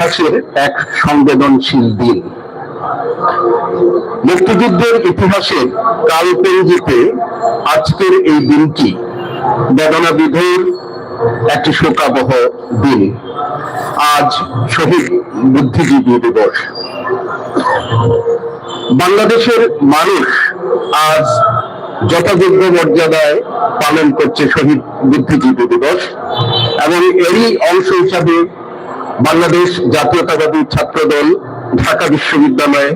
ইতিহাসের এক সংবেদনশীল দিন। মুক্তিযুদ্ধের ইতিহাসের কালপঞ্জিতে আজকের এই দিনটি বেদনা বিধুর একটি শোকাবহ দিন। আজ শহীদ বুদ্ধিজীবী দিবস। বাংলাদেশের মানুষ আজ যথাযোগ্য মর্যাদায় পালন করছে শহীদ বুদ্ধিজীবী দিবস এবং এরই অংশ হিসাবে বাংলাদেশ জাতীয়তাবাদী ছাত্রদল, ঢাকা বিশ্ববিদ্যালয়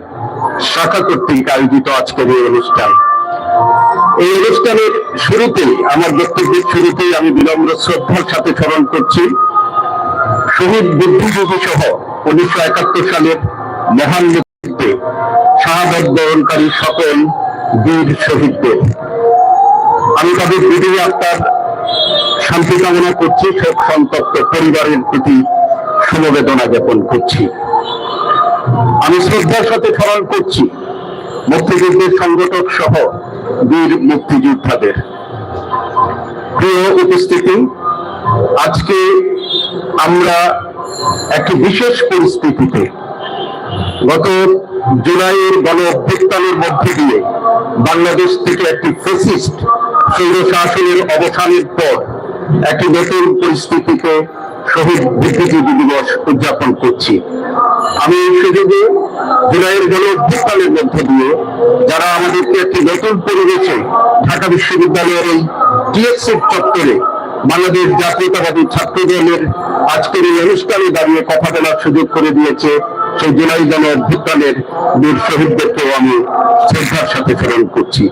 শাখা কর্তৃক আয়োজিত আজকের এই অনুষ্ঠান। এই অনুষ্ঠানের শুরুতেই, আমার বক্তব্যের শুরুতেই আমি বিনম্র শ্রদ্ধার সাথে স্মরণ করছি, শহীদ বুদ্ধিজীবী সহ উনিশশো একাত্তর সালের মহান নেতৃত্বে, শাহাদত বরণকারী সকল বীর শহীদদের। আমি তাদের বিদেহী আত্মার শান্তি কামনা করছি শোক সন্তপ্ত পরিবারের প্রতি সমবেদনা জ্ঞাপন করছি। আমি শ্রদ্ধার সাথে স্মরণ করছি মুক্তিযুদ্ধের সংগঠক সহ বীর মুক্তিযোদ্ধাদের। প্রিয় উপস্থিতি, আজকে আমরা একটি বিশেষ পরিস্থিতিতে গত জুলাইয়ের গণ অভ্যুত্থানের মধ্যে দিয়ে বাংলাদেশ থেকে একটি ফেসিস্ট স্বৈর শাসনের অবসানের পর একটি নতুন পরিস্থিতিতে শহীদ দিবস উদযাপন করছি। আমি এই সুযোগে জুলাইয়ের গণ মধ্যে দিয়ে যারা আমাদেরকে একটি নতুন পরিবেশে ঢাকা বিশ্ববিদ্যালয়ের এই টিএসসির চত্বরে বাংলাদেশ জাতীয়তাবাদী ছাত্র দলের আজকের এই অনুষ্ঠানে দাঁড়িয়ে কথা বলার সুযোগ করে দিয়েছে, সেই জুলাই গণ অভ্যুত্থানের বীর শহীদদেরকেও আমি শ্রদ্ধার সাথে স্মরণ করছি।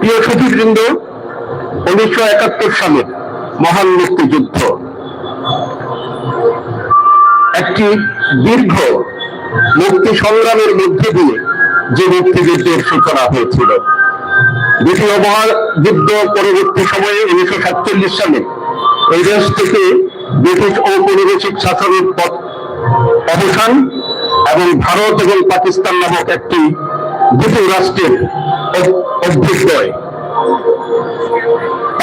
প্রিয় সতীবৃন্দ, উনিশশো একাত্তর সালের মহান মুক্তিযুদ্ধ। একটি দীর্ঘ মুক্তি সংগ্রামের মধ্যে দিয়ে যে মুক্তিযুদ্ধের সূচনা হয়েছিল। দ্বিতীয় মহাযুদ্ধ পরবর্তী সময়ে উনিশশো সাতচল্লিশ সালে এই দেশ থেকে ব্রিটিশ ঔপনিবেশিক শাসনের পথ অবসান এবং ভারত এবং পাকিস্তান নামক একটি দুটি রাষ্ট্রের অভ- অভ্যুদয়।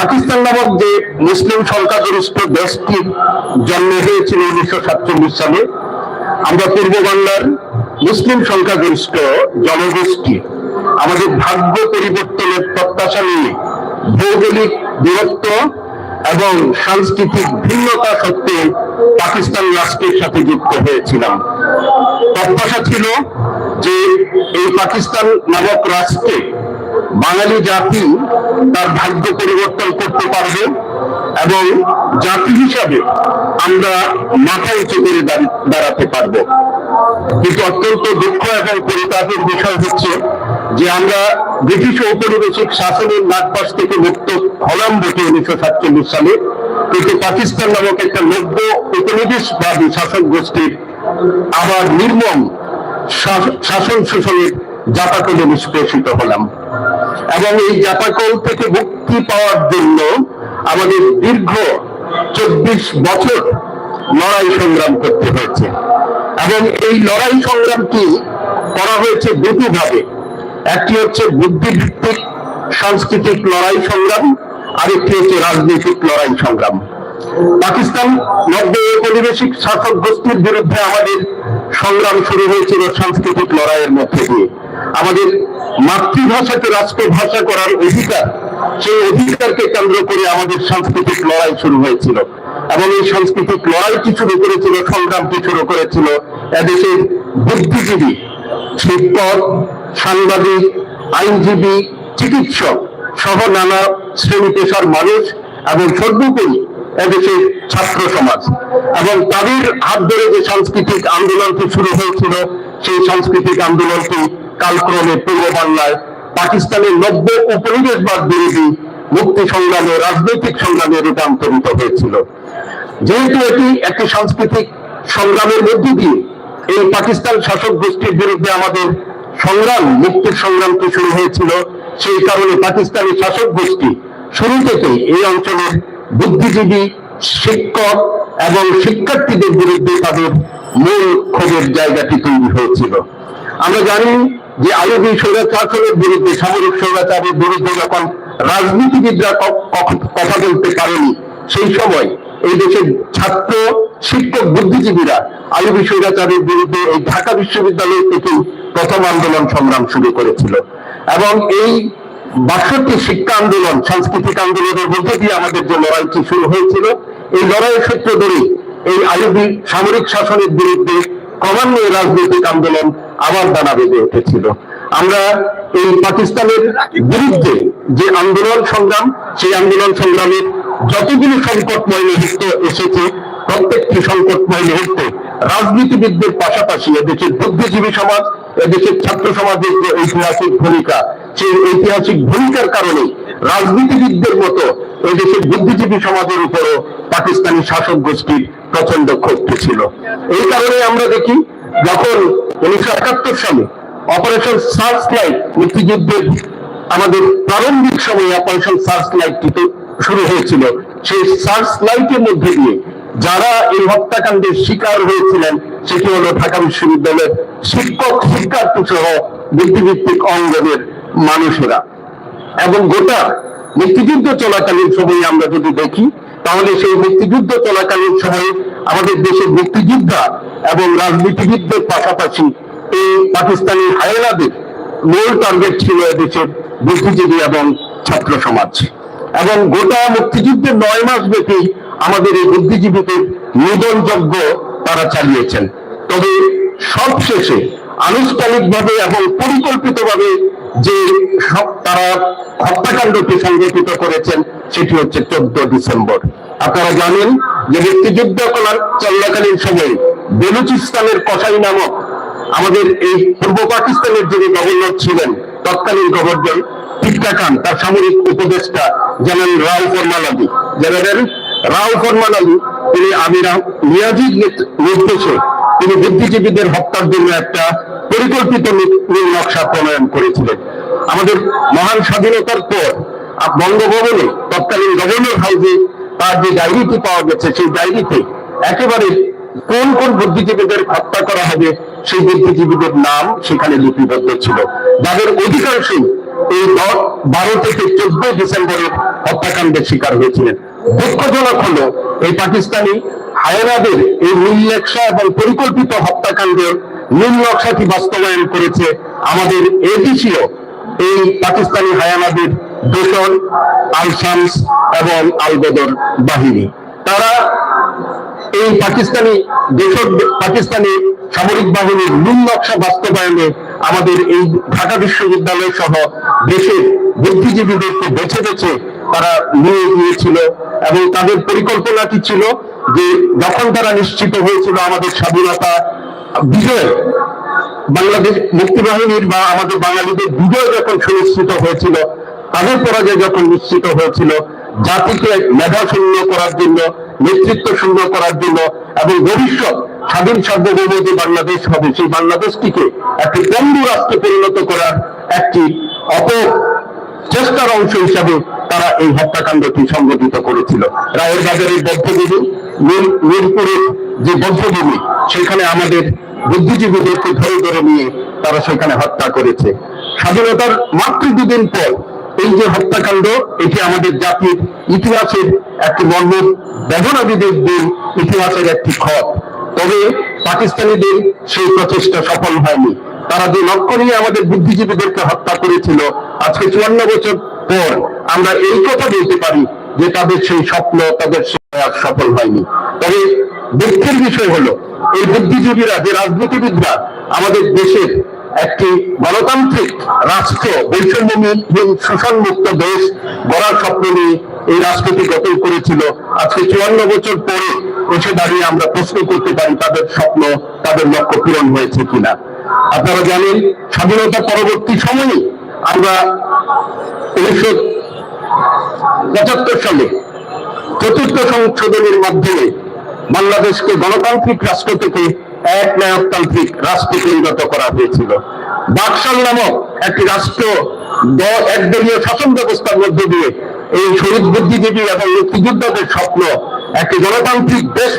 পাকিস্তান নামক যে মুসলিম সংখ্যাগরিষ্ঠ দেশটির জন্ম হয়েছিল উনিশশো সাতচল্লিশ সালে, আমরা পূর্ব বাংলার মুসলিম সংখ্যাগরিষ্ঠ জনগোষ্ঠী। আমাদের ভাগ্য পরিবর্তনের প্রত্যাশা নিয়ে ভৌগোলিক দূরত্ব এবং সাংস্কৃতিক ভিন্নতা সত্ত্বেও পাকিস্তান রাষ্ট্রের সাথে যুক্ত হয়েছিলাম। প্রত্যাশা ছিল যে এই পাকিস্তান নামক রাষ্ট্রে বাঙালি জাতি তার ভাগ্য পরিবর্তন করতে পারবে এবং জাতি হিসাবে আমরা মাথা উঁচু করে দাঁড়াতে পারব। কিন্তু অত্যন্ত দুঃখ এবং পরিতাপের বিষয় হচ্ছে যে আমরা ব্রিটিশ ঔপনিবেশিক শাসনের নাগপাশ থেকে মুক্ত হলাম বটে উনিশশো সাতচল্লিশ সালে। কিন্তু পাকিস্তান নামক একটা নব্য উপনিবেশবাদী শাসক গোষ্ঠীর আবার নির্মম শাসন শোষণের জাপাকলে নিষ্পেষিত হলাম। এবং এই জাপাকল থেকে মুক্তি পাওয়ার জন্য আমাদের দীর্ঘ চব্বিশ বছর লড়াই সংগ্রাম করতে হয়েছে। এবং এই লড়াই সংগ্রামটি করা হয়েছে দুটি ভাবে একটি হচ্ছে বুদ্ধিভিত্তিক সাংস্কৃতিক লড়াই সংগ্রাম, আরেকটি হচ্ছে রাজনৈতিক লড়াই সংগ্রাম। পাকিস্তান নব্য ঔপনিবেশিক শাসক গোষ্ঠীর বিরুদ্ধে আমাদের সংগ্রাম শুরু হয়েছিল সাংস্কৃতিক লড়াইয়ের মধ্যে দিয়ে। আমাদের মাতৃভাষাকে রাষ্ট্রভাষা করার অধিকার, সেই অধিকারকে কেন্দ্র করে আমাদের সাংস্কৃতিক লড়াই শুরু হয়েছিল। এবং এই সাংস্কৃতিক লড়াইটি শুরু করেছিল সংগ্রামটি শুরু করেছিল এদেশের বুদ্ধিজীবী, শিক্ষক, সাংবাদিক, আইনজীবী, চিকিৎসক সহ নানা শ্রেণি পেশার মানুষ এবং সর্বোপরি এদেশের ছাত্র সমাজ। এবং তাদের হাত ধরে যে সাংস্কৃতিক আন্দোলনটি শুরু হয়েছিল সেই সাংস্কৃতিক আন্দোলনটি কালক্রমে পূর্ব বাংলায় পাকিস্তানের নব্য উপনিবেশবাদ বিরোধী মুক্তি সংগ্রামে, রাজনৈতিক সংগ্রামে রূপান্তরিত হয়েছিল। যেহেতু এটি একটি সাংস্কৃতিক সংগ্রামের মধ্য দিয়ে, এই পাকিস্তান শাসক গোষ্ঠীর বিরুদ্ধে আমাদের সংগ্রাম, মুক্তির সংগ্রামটি শুরু হয়েছিল, সেই কারণে পাকিস্তানি শাসক গোষ্ঠী শুরু থেকেই এই অঞ্চলের বুদ্ধিজীবী শিক্ষক এবং শিক্ষার্থীদের বিরুদ্ধে তাদের মূল ক্ষোভের জায়গাটি তৈরি হয়েছিল। আমরা জানি যে আয়োগী স্বৈরাচারের বিরুদ্ধে, সামরিক স্বৈরাচারের বিরুদ্ধে যখন রাজনীতিবিদরা কথা বলতে পারেনি, সেই সময় এই দেশের ছাত্র, শিক্ষক, বুদ্ধিজীবীরা আইবি স্বৈরাচারের বিরুদ্ধে এই ঢাকা বিশ্ববিদ্যালয় থেকে প্রথম আন্দোলন সংগ্রাম শুরু করেছিল। এবং এই বাষট্টি শিক্ষা আন্দোলন, সাংস্কৃতিক আন্দোলনের মধ্যে দিয়ে আমাদের যে লড়াইটি শুরু হয়েছিল, এই লড়াইয়ের সূত্র ধরেই এই আইবি সামরিক শাসনের বিরুদ্ধে ক্রমান্বয়ে রাজনৈতিক আন্দোলন আবার দানা বেঁধে উঠেছিল। আমরা এই পাকিস্তানের বিরুদ্ধে যে আন্দোলন সংগ্রাম, সেই আন্দোলন সংগ্রামের যতগুলো সংকটময় মুহূর্ত এসেছে, প্রত্যেকটি সংকটময় মুহূর্তে রাজনীতিবিদদের পাশাপাশি এদেশের বুদ্ধিজীবী সমাজ, এদেশের ছাত্র সমাজের যে ঐতিহাসিক ভূমিকা, সেই ঐতিহাসিক ভূমিকার কারণে রাজনীতিবিদদের মতো এদেশের বুদ্ধিজীবী সমাজের উপরও পাকিস্তানি শাসক গোষ্ঠীর প্রচণ্ড ক্ষতি ছিল। এই কারণে আমরা দেখি, যখন উনিশশো একাত্তর সালে অপারেশন সার্চ লাইট মুক্তিযুদ্ধের আমাদের প্রারম্ভিক সময়ে অপারেশন সার্চ লাইটটিতে শুরু হয়েছিল। সেই সার্চ লাইটের মধ্যে দিয়ে যারা এই হত্যাকাণ্ডের শিকার হয়েছিলেন, সেটি হলো ঢাকা বিশ্ববিদ্যালয়ের শিক্ষক, শিক্ষার্থী সহ বুদ্ধিভিত্তিক অঙ্গনের মানুষেরা। এবং গোটা মুক্তিযুদ্ধ চলাকালীন সময়ে আমরা যদি দেখি তাহলে সেই মুক্তিযুদ্ধ চলাকালীন সময়ে আমাদের দেশের মুক্তিযোদ্ধা এবং রাজনীতিবিদদের পাশাপাশি এই পাকিস্তানি হায়নাদের মূল টার্গেট ছিল দেশের বুদ্ধিজীবী এবং ছাত্র সমাজ। এবং গোটা মুক্তিযুদ্ধের নয় মাস ব্যাপী আমাদের এই বুদ্ধিজীবীদের নিধন যজ্ঞ তারা চালিয়েছেন। তবে সবশেষে আনুষ্ঠানিকভাবে এবং পরিকল্পিতভাবে যে সব তারা হত্যাকাণ্ডকে সংগঠিত করেছেন, সেটি হচ্ছে চোদ্দ ডিসেম্বর। আপনারা জানেন যে মুক্তিযুদ্ধ করার চলাকালীন সময়ে বেলুচিস্তানের কসাই নামক আমাদের এই পূর্ব পাকিস্তানের যিনি গভর্নর ছিলেন, তৎকালীন গভর্নর টিক্কা খান, তার সামরিক উপদেষ্টা জেনারেল রাও ফরমান আলী জেনারেল রাও ফরমান আলী তিনি আমির নিয়াজির নির্দেশে তিনি বুদ্ধিজীবীদের হত্যার জন্য একটা পরিকল্পিত নকশা প্রণয়ন করেছিলেন। আমাদের মহান স্বাধীনতার পর বঙ্গভবনে তৎকালীন গভর্নর হাউসে তার যে ডায়েরিটি পাওয়া গেছে, সেই ডায়েরিতে একেবারে কোন কোন বুদ্ধিজীবীদের হত্যা করা হবে, সেই বুদ্ধিজীবীদের নাম সেখানে লিপিবদ্ধ ছিল। যাদের অধিকাংশই এই বারো থেকে চোদ্দ ডিসেম্বরের হত্যাকাণ্ডের শিকার হয়েছিলেন। দুঃখজনক হলো এই পাকিস্তানি হায়রাদের এই নকশা এবং পরিকল্পিত হত্যাকাণ্ডের নীল নকশাটি বাস্তবায়ন করেছে আমাদের এডিসিও, এই পাকিস্তানি হায়ানাদের দোসর আল শামস এবং আল বদর বাহিনী। তারা এই পাকিস্তানি দেশের পাকিস্তানি সামরিক বাহিনীর নীল নকশা বাস্তবায়নে আমাদের এই ঢাকা বিশ্ববিদ্যালয় সহ দেশের বুদ্ধিজীবীদেরকে বেছে বেছে তারা নিয়ে গিয়েছিল এবং তাদের পরিকল্পনাটি ছিল যে যখন তারা নিশ্চিত হয়েছিল আমাদের স্বাধীনতা বিজয়, বাংলাদেশ মুক্তিবাহিনীর বা আমাদের বাঙালিদের বিজয় যখন সুনিশ্চিত হয়েছিল, তাদের পরাজয় যখন নিশ্চিত হয়েছিল, জাতিকে মেধা শূন্য করার জন্য নেতৃত্ব শূন্য করার জন্য এবং ভবিষ্যৎ স্বাধীন সার্বভৌম যে বাংলাদেশ হবে, সেই বাংলাদেশটিকে একটি বন্ধু রাষ্ট্রে পরিণত করার একটি অপ চেষ্টার অংশ হিসাবে তারা এই হত্যাকাণ্ডটি সংগঠিত করেছিল। রায়ের বাজারের বদ্ধভূমি মিরপুরের যে বদ্ধভূমি, সেখানে আমাদের বুদ্ধিজীবীদেরকে ধরে ধরে নিয়ে তারা সেখানে হত্যা করেছে। স্বাধীনতার মাত্র দুদিন পর এই যে হত্যাকাণ্ড, এটি আমাদের জাতির ইতিহাসের একটি মর্ম বেদনাবিদের দিন, ইতিহাসের একটি ক্ষত তবে পাকিস্তানিদের সেই প্রচেষ্টা সফল হয়নি। তারা যে লক্ষ্য নিয়ে আমাদের বুদ্ধিজীবীদেরকে হত্যা করেছিল। আজকে চুয়ান্ন বছর পর আমরা এই কথা বলতে পারি যে তাদের সেই স্বপ্ন, তাদের সফল হয়নি। তবে দুঃখের বিষয় হলো, এই বুদ্ধিজীবীরা, যে রাজনীতিবিদরা আমাদের দেশের একটি গণতান্ত্রিক রাষ্ট্র, বৈষম্যহীন শোষণ মুক্ত দেশ গড়ার স্বপ্ন নিয়ে এই রাষ্ট্রটি গঠন করেছিল, আজকে চুয়ান্ন বছর পরে এসে দাঁড়িয়ে আমরা প্রশ্ন করতে পারি, তাদের স্বপ্ন, তাদের লক্ষ্য পূরণ হয়েছে কিনা। আপনারা জানেন, স্বাধীনতা পরবর্তী সময়ে আমরা উনিশশো পঁচাত্তর সালে চতুর্থ সংশোধনের মাধ্যমে বাংলাদেশকে গণতান্ত্রিক রাষ্ট্র থেকে এক ন্যায়তান্ত্রিক রাষ্ট্রে পরিণত করা হয়েছিল। বাকশাল নামক একটি রাষ্ট্র একদলীয় শাসন ব্যবস্থার মধ্য দিয়ে এই শহীদ বুদ্ধিজীবী এবং মুক্তিযোদ্ধাদের স্বপ্ন, একটি গণতান্ত্রিক দেশ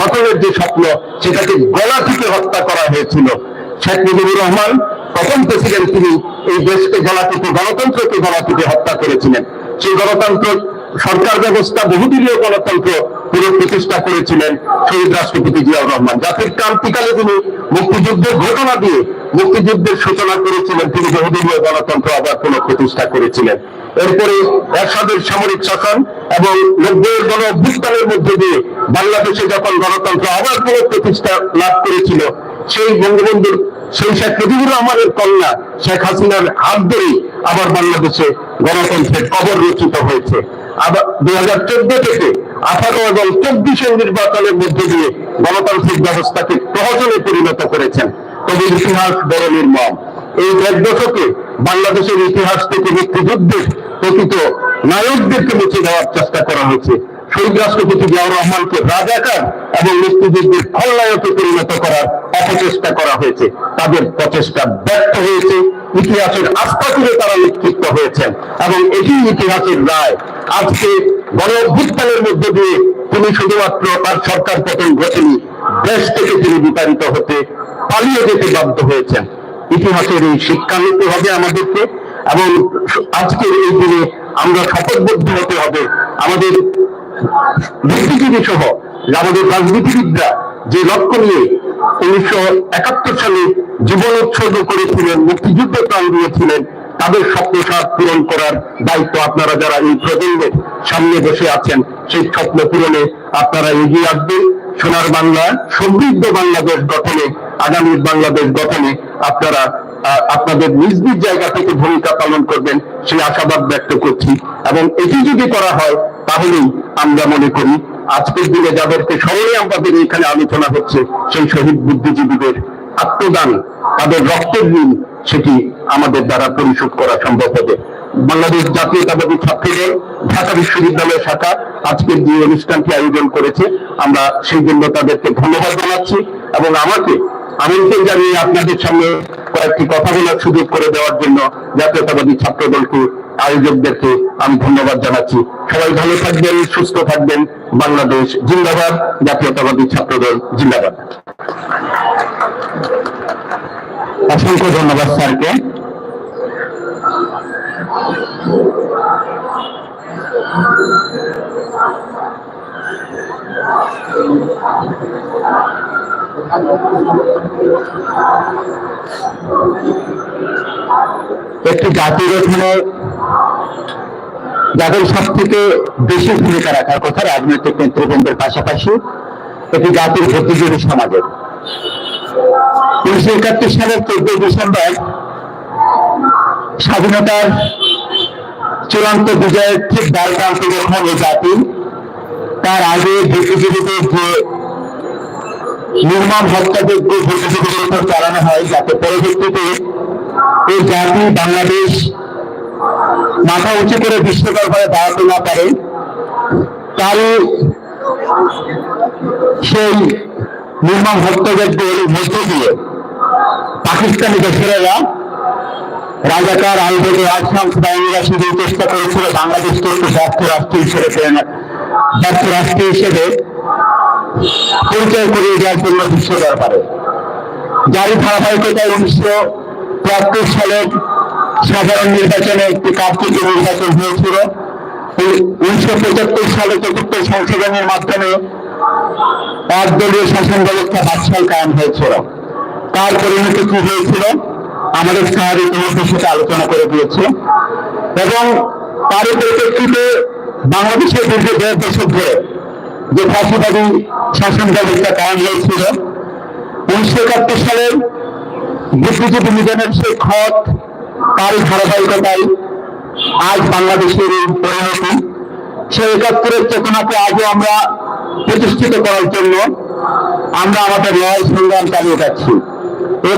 গঠনের যে স্বপ্ন, সেটাকে গলা থেকে হত্যা করা হয়েছিল। শেখ মুজিবুর রহমান প্রথম প্রেসিডেন্ট তিনি এই দেশকে গলা থেকে গণতন্ত্রকে গলা থেকে হত্যা করেছিলেন। সেই গণতন্ত্র সরকার ব্যবস্থা বহুদলীয় গণতন্ত্র পুরো প্রতিষ্ঠা করেছিলেন শহীদ রাষ্ট্রপতি জিয়াউর রহমান। জাতির ক্রান্তিকালে তিনি মুক্তিযুদ্ধের ঘটনা দিয়ে মুক্তিযুদ্ধের সূচনা করেছিলেন। তিনি বহুদলীয় গণতন্ত্র আবার পুনঃ প্রতিষ্ঠা করেছিলেন। এরপরে এরশাদের সামরিক শাসন এবং নব্বই গণ অভ্যুত্থানের মধ্যে দিয়ে বাংলাদেশে যখন গণতন্ত্র আবার পুনঃ প্রতিষ্ঠা লাভ করেছিল সেই বঙ্গবন্ধুর, সেই শেখ মুজিবুর রহমানের কন্যা শেখ হাসিনার হাত ধরেই আবার বাংলাদেশে গণতন্ত্রের কবর রচিত হয়েছে। আবার দুই হাজার চোদ্দ থেকে আঠারো এবং চব্বিশের নির্বাচনের মধ্যে দিয়ে গণতান্ত্রিক ব্যবস্থাকে প্রহসনে পরিণত করেছেন তবে ইতিহাস বড় নির্মম। এই দেড় দশকে বাংলাদেশের ইতিহাস থেকে মুক্তিযুদ্ধের প্রকৃত নায়কদেরকে মুছে দেওয়ার চেষ্টা করা হয়েছে। শহীদ রাষ্ট্রপতি জিয়াউর রহমানকে রাজাকার এবং মুক্তিযুদ্ধের খলনায়কে পরিণত করার অপচেষ্টা করা হয়েছে। তাদের প্রচেষ্টা ব্যর্থ হয়েছে। ইতিহাসের আস্থা করে তারা নিক্ষিপ্ত হয়েছেন এবং এটি ইতিহাসের রায়। আজকে গণ অভ্যুত্থানের মধ্য দিয়ে তিনি শুধুমাত্র তার সরকার পতন ঘটেনি, দেশ থেকে তিনি বিতাড়িত হতে পালিয়ে যেতে বাধ্য হয়েছেন। ইতিহাসের এই শিক্ষা নিতে হবে আমাদেরকে এবং আজকের এই দিনে আমরা শপথবদ্ধ হতে হবে। আমাদের বুদ্ধিজীবী সহ আমাদের রাজনীতিবিদরা যে লক্ষ্য নিয়ে উনিশশো একাত্তর সালে জীবন উৎসর্গ করেছিলেন, মুক্তিযুদ্ধে প্রাণ দিয়েছিলেন, তাদের স্বপ্নসার পূরণ করার দায়িত্ব আপনারা যারা এই প্রজন্মের সামনে বসে আছেন, সেই স্বপ্ন পূরণে আপনারা এগিয়ে আসবেন। সোনার বাংলা, সমৃদ্ধ বাংলাদেশ গঠনে আগামীর বাংলাদেশ গঠনে আপনারা আপনাদের নিজ নিজ জায়গা থেকে ভূমিকা পালন করবেন, সেই আশাবাদ ব্যক্ত করছি। এবং এটি যদি করা হয় তাহলেই আমরা মনে করি, আজকের দিনে যাদেরকে স্মরণে আমাদের এখানে আলোচনা হচ্ছে, সেই শহীদ বুদ্ধিজীবীদের আত্মদান, তাদের রক্তের ঋণ, সেটি আমাদের দ্বারা পরিশোধ করা সম্ভব হবে। বাংলাদেশ জাতীয়তাবাদী ছাত্রদল, ঢাকা বিশ্ববিদ্যালয় শাখা আজকের যে অনুষ্ঠানটি আয়োজন করেছে, আমরা সেই জন্য তাদেরকে ধন্যবাদ জানাচ্ছি এবং আমাকে আমন্ত্রণ জানিয়ে আপনাদের সামনে কয়েকটি কথা বলার সুযোগ করে দেওয়ার জন্য জাতীয়তাবাদী ছাত্র দলকে আয়োজকদেরকে আমি ধন্যবাদ জানাচ্ছি। সবাই ভালো থাকবেন, সুস্থ থাকবেন। বাংলাদেশ জিন্দাবাদ, জাতীয়তাবাদী ছাত্রদল জিন্দাবাদ। অসংখ্য ধন্যবাদ স্যারকে। একটি জাতি গঠনে যাদের সব থেকে বেশি ভূমিকা রাখার কথা রাজনৈতিক নেতৃবৃন্দের পাশাপাশি একটি জাতির বুদ্ধিজীবী সমাজের। উনিশশো একাত্তর সালের চোদ্দই ডিসেম্বর স্বাধীনতার চূড়ান্ত বিজয়ের ঠিক দ্বার প্রান্তে যখন এই জাতি তার আগে যে নির্মম হত্যাযজ্ঞ চালানো হয়, যাতে পরবর্তীতে এই জাতি বাংলাদেশ মাথা উঁচু করে বিশ্ব দরবারে দাঁড়াতে না পারে। তারই সেই নির্মম হত্যাযজ্ঞের মধ্য দিয়ে পাকিস্তানি দেশেরা রাজাকার আলবেদে আসাম বাহিনীরা শুধু চেষ্টা করেছিল বাংলাদেশকে একটি রাষ্ট্র হিসেবে প্রেরণা ব্যর্থ রাষ্ট্র হিসেবে পরিচয় করিয়ে দেওয়ার জন্য বিশ্ব দরবারে। যারই ধারাবাহিকতায় উনিশশো তিয়াত্তর সালের সাধারণ নির্বাচনে একটি কার্যকরী নির্বাচন হয়েছিল। উনিশশো পঁচাত্তর সালে চতুর্থ সংশোধনের মাধ্যমে একদলীয় শাসন ব্যবস্থা বাদশাল কায়েম হয়েছিল। তার পরিণতি কি হয়েছিল? আমাদের স্যার ইতিমধ্যে সেটা আলোচনা করে দিয়েছে। এবং তার পরিপ্রেক্ষিতে বাংলাদেশের দীর্ঘ দেড় দশক যে ফাঁসিবাদী শাসন ব্যবস্থা কায়েম হয়েছিল, উনিশশো একাত্তর সালের বুদ্ধিজীবী নিধনের সেই খত তারই ধারাবাহিকতায় আজ বাংলাদেশের পরিণতি। সেই একাত্তরের চেতনাকে আজও আমরা প্রতিষ্ঠিত করার জন্য আমরা আমাদের লড়াই সংগ্রাম চালিয়ে যাচ্ছি। এ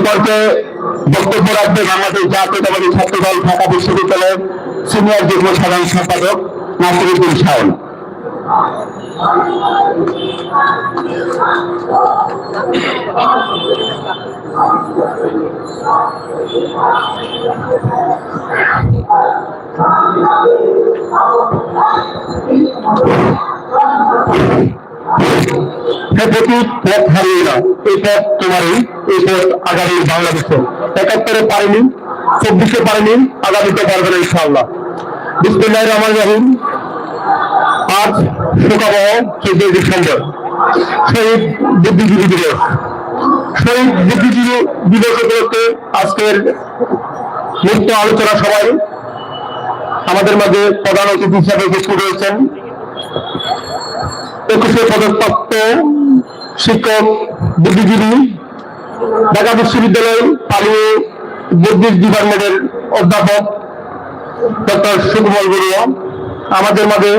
বক্তব্য রাখবে বাংলাদেশ জাতীয়তাবাদী ছাত্র দল ঢাকা বিশ্ববিদ্যালয়ের সিনিয়র যুগ্ম সাধারণ সম্পাদক নাসিরুদ্দিন শাওন। না তোমারই, এই আগামী বাংলাদেশে একাত্তরে পারেনি, চব্বিশে পারেনি, আগামীতে পারবে না ইনশাআল্লাহ। বিসমুল্লাহ রহিম। আজ শোকাবহ ডিসেম্বর, শহীদ বুদ্ধিজীবী দিবস। শহীদ বুদ্ধিজীবী দিবস উপলক্ষে আজকের মুক্ত আলোচনা আমাদের মাঝে প্রধান অতিথি হিসাবে উপস্থিত রয়েছেন। একুশে পদকপ্রাপ্ত শিক্ষক, বুদ্ধিজীবী, ঢাকা বিশ্ববিদ্যালয় পালিয়ে বুদ্ধির ডিপার্টমেন্টের অধ্যাপক ডক্টর সুকুমল বড়ুয়া আমাদের মাঝে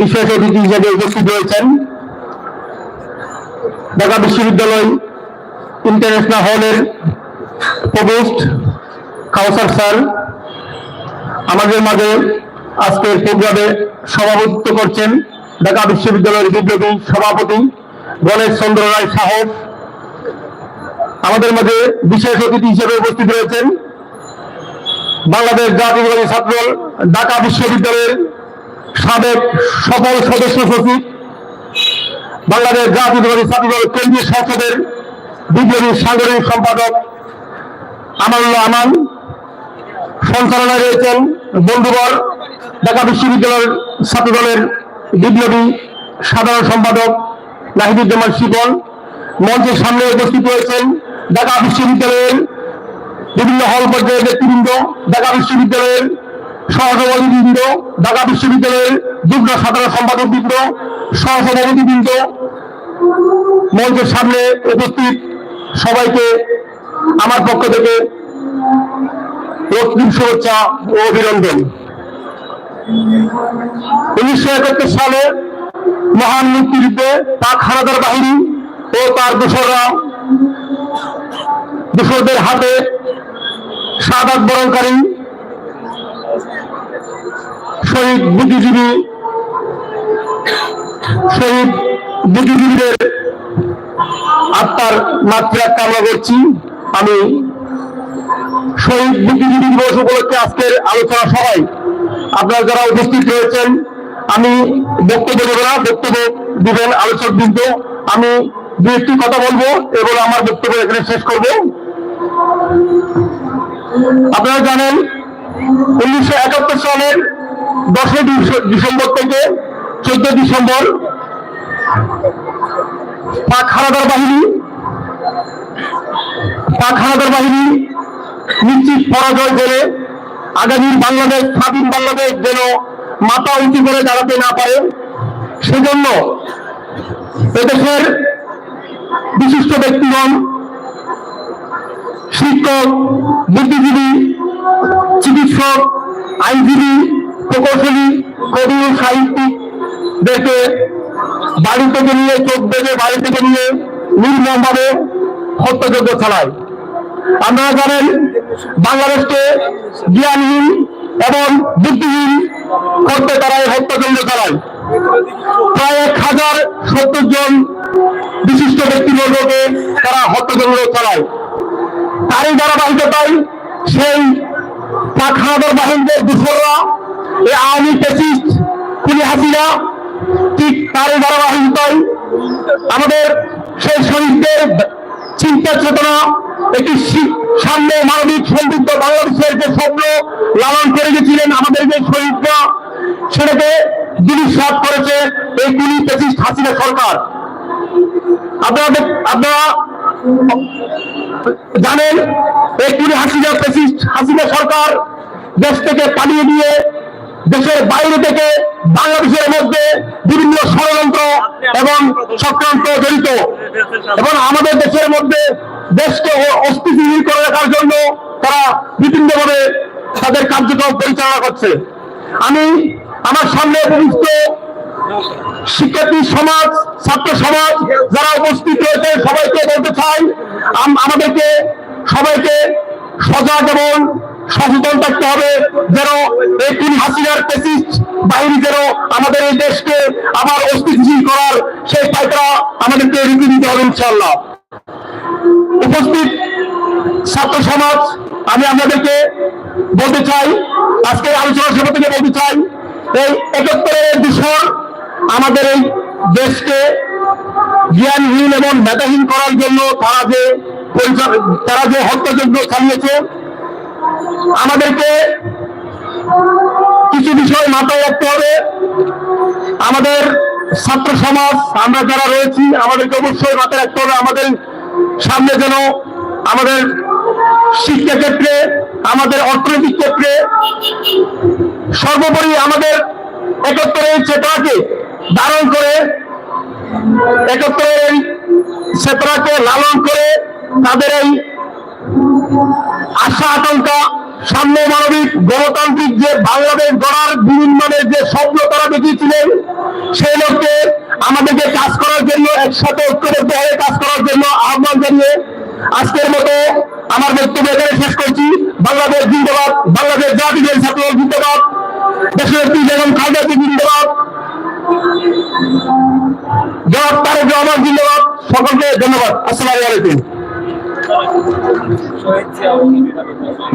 বিশেষ অতিথি হিসেবে উপস্থিত রয়েছেন। ঢাকা বিশ্ববিদ্যালয় ইন্টারন্যাশনাল হলের প্রভোস্ট কাউসার স্যার আমাদের মাঝে আজকের প্রোগ্রামে সভাপতিত্ব করছেন ঢাকা বিশ্ববিদ্যালয়ের বিপ্লবী সভাপতি গণেশ চন্দ্র রায় সাহস। আমাদের মাঝে বিশেষ অতিথি হিসেবে উপস্থিত রয়েছেন বাংলাদেশ জাতীয়বাদী ছাত্র ঢাকা বিশ্ববিদ্যালয়ের সাবেক সকল সদস্য সচিব, বাংলাদেশ জাতীয়তাবাদী ছাত্র দল, কেন্দ্রীয় সংসদের বিপ্লবী সাংগঠনিক সম্পাদক আমানুল্লাহ আমান, সঞ্চালনায় রয়েছেন বন্ধুবর, ঢাকা বিশ্ববিদ্যালয়ের ছাত্র দলের বিপ্লবী সাধারণ সম্পাদক নাহিদুজ্জামান শিবন মঞ্চের সামনে উপস্থিত রয়েছেন ঢাকা বিশ্ববিদ্যালয়ের বিভিন্ন হল পর্যায়ের ব্যক্তিবৃন্দ ঢাকা বিশ্ববিদ্যালয়ের সহসভাপতিবৃন্দ ঢাকা বিশ্ববিদ্যালয়ের যুগ্ম সাধারণ সম্পাদক বৃন্দ সহসভাপতিবৃন্দ মঞ্চের সামনে উপস্থিত সবাইকে আমার পক্ষ থেকে রক্তিম শুভেচ্ছা ও অভিনন্দন। উনিশশো একাত্তর সালে মহান মুক্তিযুদ্ধে পাক হানাদার বাহিনী ও তার দোসররা দোসরদের হাতে সাদাত বরণকারী শহীদ বুদ্ধিজীবী, শহীদ বুদ্ধিজীবীদের আত্মার মাত্রা কামনা করছি। আমি শহীদ বুদ্ধিজীবী দিবস উপলক্ষে আজকের আলোচনা সভায় আপনারা যারা উপস্থিত রয়েছেন, আমি বক্তব্য দেবো না, বক্তব্য দিবেন আলোচক বৃন্দ আমি দু একটি কথা বলব এবং আমার বক্তব্য এখানে শেষ করব। আপনারা জানেন, উনিশশো একাত্তর সালের দশই ডিসেম্বর থেকে চোদ্দ ডিসেম্বর পাক হানাদার বাহিনী, পাক হানাদার বাহিনী নিশ্চিত পরাজয় করে আগামী বাংলাদেশ, স্বাধীন বাংলাদেশ যেন মাথা উঁচু করে দাঁড়াতে না পারে। সেজন্য এদেশের বিশিষ্ট ব্যক্তিগণ শিক্ষক, বুদ্ধিজীবী, চিকিৎসক, আইনজীবী, প্রকৌশলী, কবি ও সাহিত্যিকদেরকে বাড়ি থেকে নিয়ে, চোখ বেঁধে বাড়ি থেকে নিয়ে নির্মমভাবে হত্যাযজ্ঞ চালায়। আপনারা জানেন, বাংলাদেশকে জ্ঞানহীন এবং বুদ্ধিহীন করতে তারা এই হত্যাযজ্ঞ চালায়। প্রায় এক হাজার সত্তর জন বিশিষ্ট ব্যক্তিবর্গকে তারা হত্যাযজ্ঞ চালায়। তারই ধারাবাহিকতায় সেই পাক হানাদার বাহিনীদের দুশোরা এই আওয়ামী পেসিস্ট কুলি হাসিনা, ঠিক তারই ধারাবাহিকতায় আমাদের সেই শহীদদের চিন্তা চেতনা, একটি সাম্য মানবিক সমৃদ্ধ বাংলাদেশের যে স্বপ্ন লালন করে গেছিলেন আমাদের যে শহীদরা সেটাকে দুলিশাত করেছে, এই কুলি পেসিস্ট হাসিনা সরকার। আপনারা জানেন, এই হাসিনা হাসিনা সরকার দেশ থেকে পালিয়ে দেশের বাইরে থেকে বাংলাদেশের মধ্যে বিভিন্ন ষড়যন্ত্র এবং চক্রান্ত জড়িত। এবং আমাদের দেশের মধ্যে দেশকে অস্থিতিশীল করে রাখার জন্য তারা বিভিন্নভাবে তাদের কার্যক্রম পরিচালনা করছে। আমি আমার সামনে উপবিষ্ট শিক্ষার্থী সমাজ, ছাত্র সমাজ যারা উপস্থিত রয়েছে, সবাইকে বলতে চাই, আম- আমাদেরকে সবাইকে সজাগ এবং সচেতন থাকতে হবে যেন এই তিন হাসিনার পেসিস্ট বাহিনী যেন আমাদের এই দেশকে আবার অস্থিতিশীল করার সেই পায়তারা আমাদেরকে রীতি দিতে হবে ইনশাল্লাহ উপস্থিত ছাত্র সমাজ, আমি আপনাদেরকে বলতে চাই, আজকের আলোচনা সভা থেকে বলতে চাই, এই একাত্তরের দূষণ আমাদের এই দেশকে জ্ঞানহীন এবং মেধাহীন করার জন্য তারা যে তারা যে হত্যাযজ্ঞ চালিয়েছে, আমাদেরকে কিছু বিষয় মাথায় রাখতে হবে। আমাদের ছাত্র সমাজ, আমরা যারা রয়েছি, আমাদেরকে অবশ্যই মাথায় রাখতে হবে, আমাদের সামনে যেন আমাদের শিক্ষা ক্ষেত্রে আমাদের অর্থনৈতিক ক্ষেত্রে, সর্বোপরি আমাদের একত্রের চেতনাকে ধারণ করে একত্রের এই চেতনাকে লালন করে তাদের এই আশা, আকাঙ্ক্ষা, সাম্য মানবিক গণতান্ত্রিক যে বাংলাদেশ গড়ার বিনির্মাণের যে স্বপ্ন তারা দেখিয়েছিলেন, সেই লক্ষ্যে আমাদেরকে কাজ করার জন্য একসাথে ঐক্যবদ্ধ হয়ে কাজ করার জন্য আহ্বান জানিয়ে আজকের মতো আমার বক্তব্য এখানে শেষ করছি বাংলাদেশ জিন্দাবাদ ছাত্র জিন্দাবাদ খালদা জিন্দাবাদ। জবাব তারেক রহমান জিন্দাবাদ, সকলকে ধন্যবাদ। আসসালামু আলাইকুম।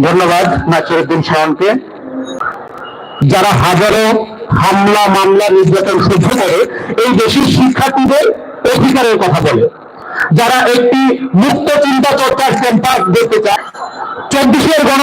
ধন্যবাদ নাসিরুদ্দিন যারা হাজারো হামলা, মামলা, নির্যাতন সহ্য করে, এই দেশের শিক্ষার্থীদের অধিকারের কথা বলে। যারা একটি মুক্ত চিন্তা চর্চার ক্যাম্পাস দেখতে চায়, চব্বিশের গণ